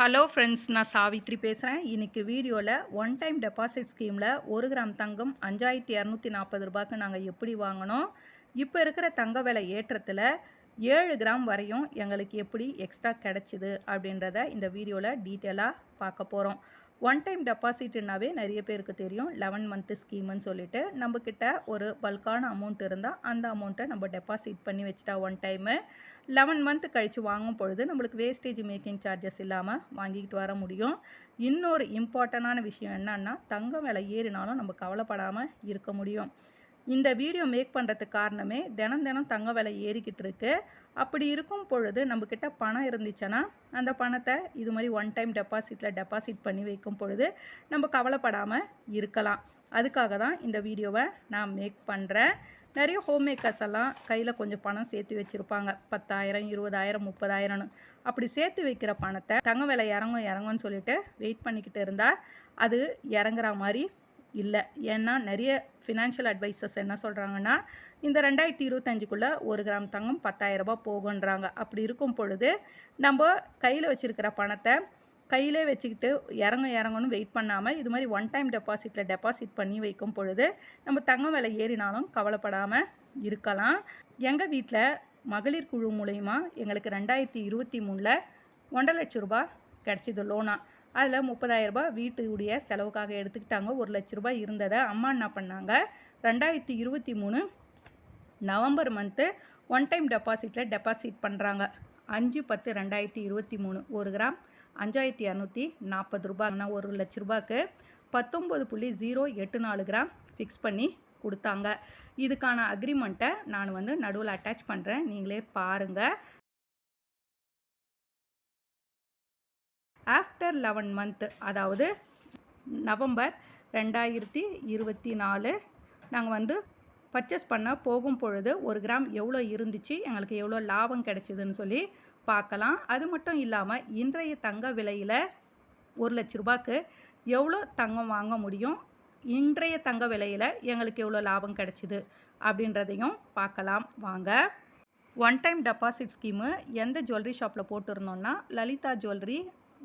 Hello friends நான் சாவித்ரி பேசுகிறேன் இன்றைக்கி வீடியோவில் ஒன் டைம் டெபாசிட் ஸ்கீமில் ஒரு கிராம் தங்கம் அஞ்சாயிரத்தி இரநூத்தி நாற்பது ரூபாய்க்கு நாங்கள் எப்படி வாங்கினோம் இப்போ இருக்கிற தங்க விலை ஏற்றத்தில் ஏழு கிராம் வரையும் எங்களுக்கு எப்படி எக்ஸ்ட்ரா கிடச்சிது அப்படின்றத இந்த வீடியோவில் டீட்டெயிலாக பார்க்க போகிறோம் ஒன் டைம் டெபாசிட்னாவே நிறைய பேருக்கு தெரியும். லெவன் மந்த்து ஸ்கீம்னு சொல்லிட்டு. நம்மக்கிட்ட ஒரு பல்கான அமௌண்ட் இருந்தால் அந்த அமௌண்ட்டை நம்ம டெபாசிட் பண்ணி வச்சுட்டா ஒன் டைமு லெவன் மந்த் கழித்து வாங்கும் பொழுது நம்மளுக்கு வேஸ்டேஜ் மேக்கிங் சார்ஜஸ் இல்லாமல் வாங்கிக்கிட்டு வர முடியும். இன்னொரு இம்பார்ட்டண்டான விஷயம் என்னன்னா தங்கம் விலை ஏறினாலும் நம்ம கவலைப்படாமல் இருக்க முடியும். இந்த வீடியோ மேக் பண்ணுறதுக்கு காரணமே தினம் தினம் தங்க விலை ஏறிக்கிட்டு இருக்கு. அப்படி இருக்கும் பொழுது நம்மக்கிட்ட பணம் இருந்துச்சுன்னா அந்த பணத்தை இது மாதிரி ஒன் டைம் டெபாசிட்டில் டெபாசிட் பண்ணி வைக்கும் பொழுது நம்ம கவலைப்படாமல் இருக்கலாம். அதுக்காக தான் இந்த வீடியோவை நான் மேக் பண்ணுறேன் நிறைய ஹோம் மேக்கர்ஸ் எல்லாம் கையில் கொஞ்சம் பணம் சேர்த்து வச்சுருப்பாங்க. பத்தாயிரம் இருபதாயிரம் முப்பதாயிரம்னு. அப்படி சேர்த்து வைக்கிற பணத்தை தங்க விலை இறங்கும் இறங்கும்னு சொல்லிட்டு வெயிட் பண்ணிக்கிட்டு இருந்தால் அது இறங்குற மாதிரி இல்லை. ஏன்னா நிறைய ஃபினான்ஷியல் அட்வைசர்ஸ் என்ன சொல்கிறாங்கன்னா இந்த ரெண்டாயிரத்தி இருபத்தஞ்சுக்குள்ளே ஒரு கிராம் தங்கம் பத்தாயிரரூபா போகுன்றாங்க. அப்படி இருக்கும் பொழுது நம்ம கையில் வச்சுருக்கிற பணத்தை கையிலே வச்சுக்கிட்டு இறங்க இறங்கணும் வெயிட் பண்ணாமல் இது மாதிரி ஒன் டைம் டெபாசிட்டில் டெபாசிட் பண்ணி வைக்கும் பொழுது நம்ம தங்கம் விலை ஏறினாலும் கவலைப்படாமல் இருக்கலாம். எங்கள் வீட்டில் மகளிர் குழு மூலயமா எங்களுக்கு ரெண்டாயிரத்தி இருபத்தி மூணில் ஒன்றரை லட்ச ரூபா கிடச்சிது லோனாக அதில் முப்பதாயிரரூபா வீட்டுடைய செலவுக்காக எடுத்துக்கிட்டாங்க. ஒரு லட்ச ரூபாய் இருந்ததை அம்மா என்ன பண்ணாங்க? ரெண்டாயிரத்தி இருபத்தி மூணு நவம்பர் மந்த்து ஒன் டைம் டெபாசிட்டில் டெபாசிட் பண்ணுறாங்க அஞ்சு பத்து ரெண்டாயிரத்தி இருபத்தி மூணு ஒரு கிராம் அஞ்சாயிரத்தி இரநூத்தி நாற்பது ரூபாய்னா ஒரு லட்ச ரூபாய்க்கு பத்தொம்பது புள்ளி ஜீரோ எட்டு நாலு கிராம் ஃபிக்ஸ் பண்ணி கொடுத்தாங்க. இதுக்கான அக்ரிமெண்ட்டை நான் வந்து நடுவில் அட்டாச் பண்ணுறேன் நீங்களே பாருங்கள் ஆஃப்டர் லெவன் மந்த்து அதாவது நவம்பர் ரெண்டாயிரத்தி இருபத்தி நாலு நாங்கள் வந்து பர்ச்சேஸ் பண்ண போகும் பொழுது ஒரு கிராம் எவ்வளோ இருந்துச்சு எங்களுக்கு எவ்வளோ லாபம் கிடைச்சிதுன்னு சொல்லி பார்க்கலாம். அது மட்டும் இல்லாமல் இன்றைய தங்க விலையில் ஒரு லட்ச ரூபாய்க்கு எவ்வளோ தங்கம் வாங்க முடியும் இன்றைய தங்க விலையில் எங்களுக்கு எவ்வளோ லாபம் கிடைச்சிது அப்படின்றதையும் பார்க்கலாம். வாங்க. ஒன் டைம் டெபாசிட் ஸ்கீமு எந்த ஜுவல்லரி ஷாப்பில் போட்டிருந்தோன்னா லலிதா ஜுவல்லரி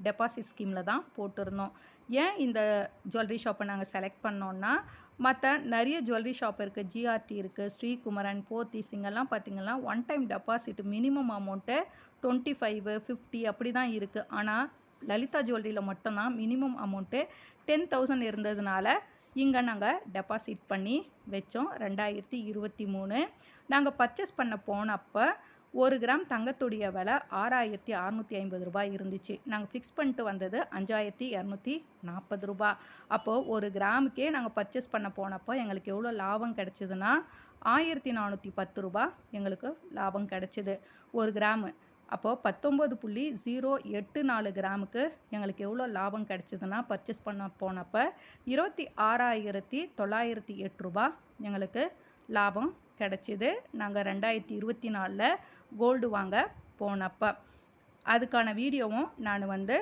டெபாசிட் ஸ்கீமில் தான் போட்டிருந்தோம். ஏன் இந்த ஜுவல்லரி ஷாப்பை நாங்கள் செலக்ட் பண்ணோன்னா மற்ற நிறைய ஜுவல்லரி ஷாப் இருக்குது ஜிஆர்டி இருக்குது ஸ்ரீகுமரன் போத்தீஸ் இங்கெல்லாம் பார்த்திங்கன்னா one time deposit minimum amount twenty five fifty அப்படி தான் இருக்குது ஆனால் லலிதா ஜுவல்லரியில் மட்டும்தான் மினிமம் அமௌண்ட்டு டென் தௌசண்ட் இருந்ததுனால இங்கே நாங்கள் டெபாசிட் பண்ணி வச்சோம். ரெண்டாயிரத்தி இருபத்தி மூணு. நாங்கள் பர்ச்சேஸ் பண்ண போனப்போ ஒரு கிராம் தங்கத்துடைய விலை ஆறாயிரத்தி அறநூற்றி ஐம்பது ரூபாய் இருந்துச்சு. நாங்கள் ஃபிக்ஸ் பண்ணிட்டு வந்தது அஞ்சாயிரத்தி இரநூத்தி நாற்பது ரூபா. அப்போது ஒரு கிராமுக்கே நாங்கள் பர்ச்சேஸ் பண்ண போனப்போ எங்களுக்கு எவ்வளோ லாபம் கிடச்சிதுன்னா ஆயிரத்தி நானூற்றி பத்து ரூபா எங்களுக்கு லாபம் கிடச்சிது. ஒரு கிராமு. அப்போது பத்தொம்பது புள்ளி ஜீரோ எட்டு நாலு கிராமுக்கு எங்களுக்கு எவ்வளோ லாபம் கிடச்சிதுன்னா பர்ச்சேஸ் பண்ண போனப்போ இருபத்தி ஆறாயிரத்தி தொள்ளாயிரத்தி எட்டு ரூபா எங்களுக்கு லாபம் கிடச்சிது. நாங்கள் ரெண்டாயிரத்தி இருபத்தி நாலில் கோல்டு வாங்க போனப்போ. அதுக்கான வீடியோவும் நான் வந்து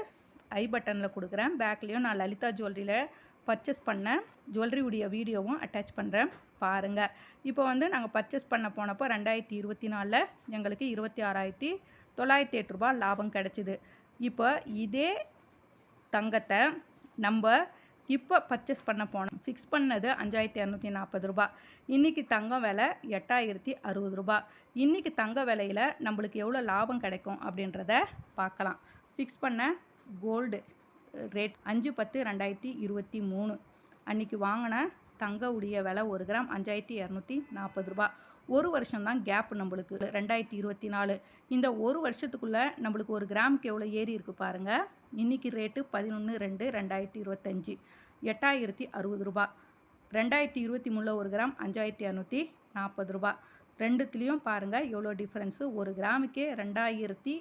ஐ பட்டனில் கொடுக்குறேன். பேக்லேயும் நான் லலிதா ஜுவல்லரியில் பர்ச்சேஸ் பண்ண ஜுவல்லரியுடைய வீடியோவும் அட்டாச் பண்ணுறேன் பாருங்கள் இப்போ வந்து நாங்கள் பர்ச்சேஸ் பண்ண போனப்போ ரெண்டாயிரத்தி இருபத்தி நாலில் எங்களுக்கு இருபத்தி ஆறாயிரத்தி தொள்ளாயிரத்தி எட்டு ரூபா லாபம் கிடச்சிது. இப்போ இதே தங்கத்தை நம்ம இப்போ பர்ச்சேஸ் பண்ண போனோம். ஃபிக்ஸ் பண்ணது அஞ்சாயிரத்தி இரநூத்தி நாற்பது ரூபா. இன்றைக்கி தங்கம் விலை எட்டாயிரத்தி அறுபது ரூபா. இன்றைக்கி தங்க விலையில் நம்மளுக்கு எவ்வளோ லாபம் கிடைக்கும் அப்படின்றத பார்க்கலாம். ஃபிக்ஸ் பண்ண கோல்டு ரேட் அஞ்சு பத்து ரெண்டாயிரத்தி இருபத்தி மூணு. அன்றைக்கி வாங்கின தங்க உடைய விலை ஒரு கிராம் அஞ்சாயிரத்தி இரநூத்தி நாற்பது ரூபா. ஒரு வருஷம் தான் கேப் நம்மளுக்கு. ரெண்டாயிரத்தி இருபத்தி நாலு. இந்த ஒரு வருஷத்துக்குள்ளே நம்மளுக்கு ஒரு கிராமுக்கு எவ்வளோ ஏறி இருக்குது பாருங்கள் இன்றைக்கி ரேட்டு பதினொன்று ரெண்டு ரெண்டாயிரத்தி இருபத்தஞ்சி. எட்டாயிரத்தி அறுபது ரூபா. ரெண்டாயிரத்தி இருபத்தி மூணில் ஒரு கிராம் அஞ்சாயிரத்தி இரநூத்தி நாற்பது ரூபா. ரெண்டுத்துலேயும் பாருங்கள் எவ்வளோ டிஃப்ரென்ஸு ஒரு கிராமுக்கே ரெண்டாயிரத்தி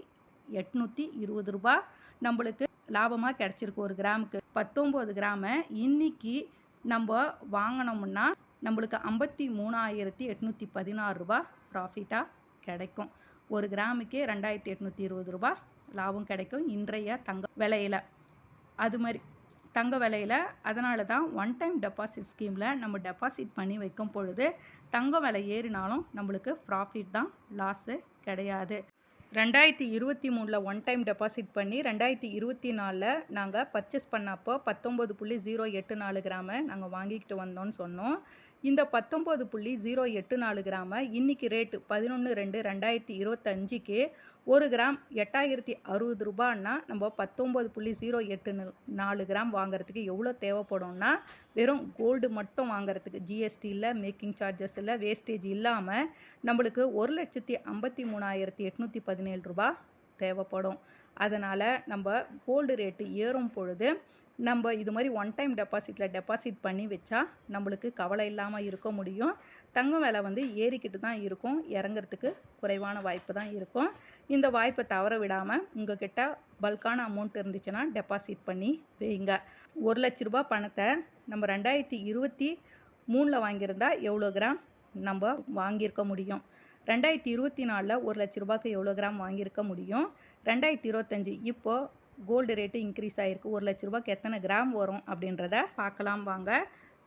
எட்நூற்றி இருபது ரூபா. நம்மளுக்கு லாபமாக கிடச்சிருக்கு ஒரு கிராமுக்கு பத்தொம்போது கிராமை இன்றைக்கி நம்ம வாங்கினோம்னா நம்மளுக்கு ஐம்பத்தி மூணாயிரத்தி எட்நூற்றி பதினாறு ரூபா ப்ராஃபிட்டாக கிடைக்கும். ஒரு கிராமுக்கே ரெண்டாயிரத்தி எட்நூற்றி இருபது ரூபா லாபம் கிடைக்கும் இன்றைய தங்க விலையில். அது மாதிரி தங்க விலையில் அதனால தான் ஒன் டைம் டெபாசிட் ஸ்கீமில் நம்ம டெபாசிட் பண்ணி வைக்கும் பொழுது தங்க விலை ஏறினாலும் நம்மளுக்கு ப்ராஃபிட் தான் லாஸு கிடையாது. ரெண்டாயிரத்தி இருபத்தி மூணில் ஒன் டைம் டெபாசிட் பண்ணி ரெண்டாயிரத்தி இருபத்தி நாலில் நாங்கள் பர்ச்சேஸ் பண்ணப்போ பத்தொம்பது புள்ளி ஜீரோ எட்டு நாலு கிராமை நாங்கள் வாங்கிக்கிட்டு வந்தோம்னு சொன்னோம். இந்த பத்தொம்பது புள்ளி ஜீரோ எட்டு நாலு கிராமை இன்றைக்கி ரேட்டு பதினொன்று ரெண்டு ரெண்டாயிரத்தி இருபத்தஞ்சிக்கு ஒரு கிராம் எட்டாயிரத்தி அறுபது ரூபான்னா நம்ம பத்தொம்பது புள்ளி ஜீரோ எட்டு நாலு கிராம் வாங்குறதுக்கு எவ்வளோ தேவைப்படும்னா வெறும் கோல்டு மட்டும் வாங்குறதுக்கு ஜிஎஸ்டி இல்லை மேக்கிங் சார்ஜஸ் இல்லை வேஸ்டேஜ் இல்லாமல் நம்மளுக்கு ஒரு லட்சத்தி ஐம்பத்தி மூணாயிரத்தி எட்நூற்றி பதினேழு ரூபா தேவைப்படும். அதனால் நம்ம கோல்டு ரேட்டு ஏறும் பொழுது நம்ம இது மாதிரி ஒன் டைம் டெபாசிட்டில் டெபாசிட் பண்ணி வச்சா நம்மளுக்கு கவலை இல்லாமல் இருக்க முடியும். தங்கம் விலை வந்து ஏறிக்கிட்டு தான் இருக்கும். இறங்குறதுக்கு குறைவான வாய்ப்பு தான் இருக்கும். இந்த வாய்ப்பை தவற விடாமல் உங்ககிட்ட பல்கான அமௌண்ட் இருந்துச்சுன்னா டெபாசிட் பண்ணி வைங்க. ஒரு லட்ச ரூபா பணத்தை நம்ம ரெண்டாயிரத்தி இருபத்தி மூணில் வாங்கியிருந்தால் எவ்வளோ கிராம் நம்ம வாங்கியிருக்க முடியும்? ரெண்டாயிரத்தி இருபத்தி நாலில் ஒரு லட்ச ரூபாய்க்கு எவ்வளோ கிராம் வாங்கியிருக்க முடியும்? ரெண்டாயிரத்தி இருபத்தஞ்சி இப்போது கோல்டு ரேட்டு இன்க்ரீஸ் ஆகிருக்கு ஒரு லட்ச ரூபாய்க்கு எத்தனை கிராம் வரும் அப்படின்றத பார்க்கலாம் வாங்க.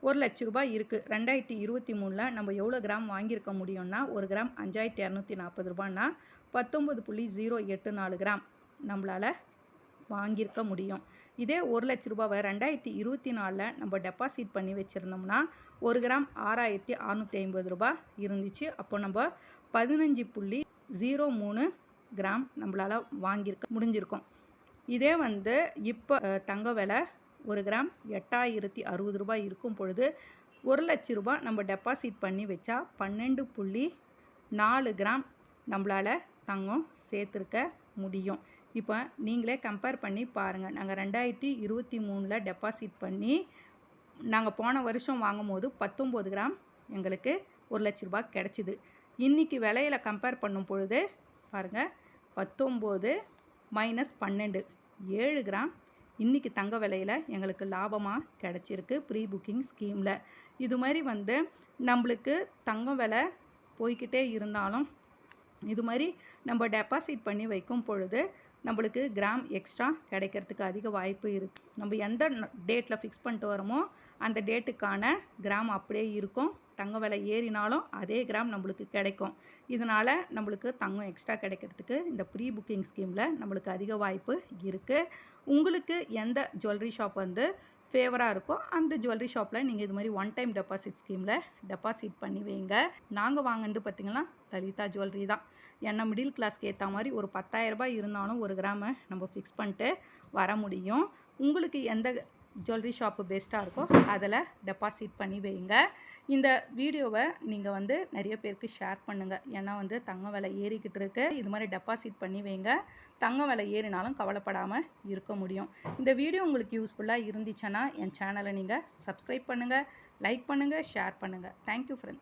ஒரு லட்ச ரூபாய் இருக்குது ரெண்டாயிரத்தி இருபத்தி மூணில் நம்ம எவ்வளோ கிராம் வாங்கியிருக்க முடியும்னா ஒரு கிராம் அஞ்சாயிரத்தி இரநூத்தி நாற்பது ரூபான்னா பத்தொம்பது புள்ளி ஜீரோ எட்டு நாலு கிராம் நம்மளால் வாங்கியிருக்க முடியும். இதே ஒரு லட்ச ரூபாவை ரெண்டாயிரத்தி இருபத்தி நாலில் நம்ம டெபாசிட் பண்ணி வச்சுருந்தோம்னா ஒரு கிராம் ஆறாயிரத்தி அறநூற்றி ஐம்பது ரூபாய் இருந்துச்சு. அப்போ நம்ம பதினஞ்சு புள்ளி ஜீரோ மூணு கிராம் நம்மளால் வாங்கியிருக்க முடிஞ்சிருக்கோம். இதே வந்து இப்போ தங்க விலை ஒரு கிராம் எட்டாயிரத்தி அறுபது ரூபாய் இருக்கும் பொழுது ஒரு லட்ச ரூபாய் நம்ம டெபாசிட் பண்ணி வச்சா பன்னெண்டு புள்ளி நாலு கிராம் நம்மளால் தங்கம் சேர்த்துருக்க முடியும். இப்போ நீங்களே கம்பேர் பண்ணி பாருங்கள் நாங்கள் ரெண்டாயிரத்தி இருபத்தி மூணில் டெபாசிட் பண்ணி நாங்கள் போன வருஷம் வாங்கும் போது பத்தொம்போது கிராம் எங்களுக்கு ஒரு லட்ச ரூபாய் கிடச்சிது. இன்றைக்கி விலையில் கம்பேர் பண்ணும் பொழுது பாருங்கள் பத்தொம்போது மைனஸ் பன்னெண்டு ஏழு கிராம் இன்றைக்கி தங்க விலையில் எங்களுக்கு லாபமாக கிடச்சிருக்கு ப்ரீ புக்கிங் ஸ்கீமில் இது மாதிரி வந்து நம்மளுக்கு தங்கம் விலை போய்கிட்டே இருந்தாலும் இது மாதிரி நம்ம டெபாசிட் பண்ணி வைக்கும் பொழுது நம்மளுக்கு கிராம் எக்ஸ்ட்ரா கிடைக்கிறதுக்கு அதிக வாய்ப்பு இருக்குது நம்ம எந்த டேட்டில் ஃபிக்ஸ் பண்ணிட்டு வரோமோ அந்த டேட்டுக்கான கிராம் அப்படியே இருக்கும். தங்க விலை ஏறினாலும் அதே கிராம் நம்மளுக்கு கிடைக்கும். இதனால் நம்மளுக்கு தங்கம் எக்ஸ்ட்ரா கிடைக்கிறதுக்கு இந்த ப்ரீ புக்கிங் ஸ்கீமில் நம்மளுக்கு அதிக வாய்ப்பு இருக்குது உங்களுக்கு எந்த ஜுவல்லரி ஷாப் வந்து ஃபேவராக இருக்கோ அந்த ஜுவல்லரி ஷாப்பில் நீங்கள் இது மாதிரி ஒன் டைம் டெபாசிட் ஸ்கீமில் டெபாசிட் பண்ணி வைங்க. நாங்கள் வாங்கினது பார்த்திங்கன்னா லலிதா ஜுவல்லரி தான். என்ன மிடில் கிளாஸ்க்கு ஏற்ற மாதிரி ஒரு பத்தாயிரரூபா இருந்தாலும் ஒரு கிராமை நம்ம ஃபிக்ஸ் பண்ணிட்டு வர முடியும். உங்களுக்கு எந்த ஜுவல்லரி ஷாப்பு பெஸ்ட்டாக இருக்கோ அதில் டெபாசிட் பண்ணி வைங்க. இந்த வீடியோவை நீங்கள் வந்து நிறைய பேருக்கு ஷேர் பண்ணுங்கள் ஏன்னா வந்து தங்க விலை ஏறிக்கிட்டு இருக்கு. இது மாதிரி டெபாசிட் பண்ணி வைங்க. தங்க விலை ஏறினாலும் கவலைப்படாமல் இருக்க முடியும். இந்த வீடியோ உங்களுக்கு யூஸ்ஃபுல்லாக இருந்துச்சுன்னா என் சேனலை நீங்கள் சப்ஸ்கிரைப் பண்ணுங்கள் லைக் பண்ணுங்கள் ஷேர் பண்ணுங்கள் தேங்க்யூ ஃப்ரெண்ட்ஸ்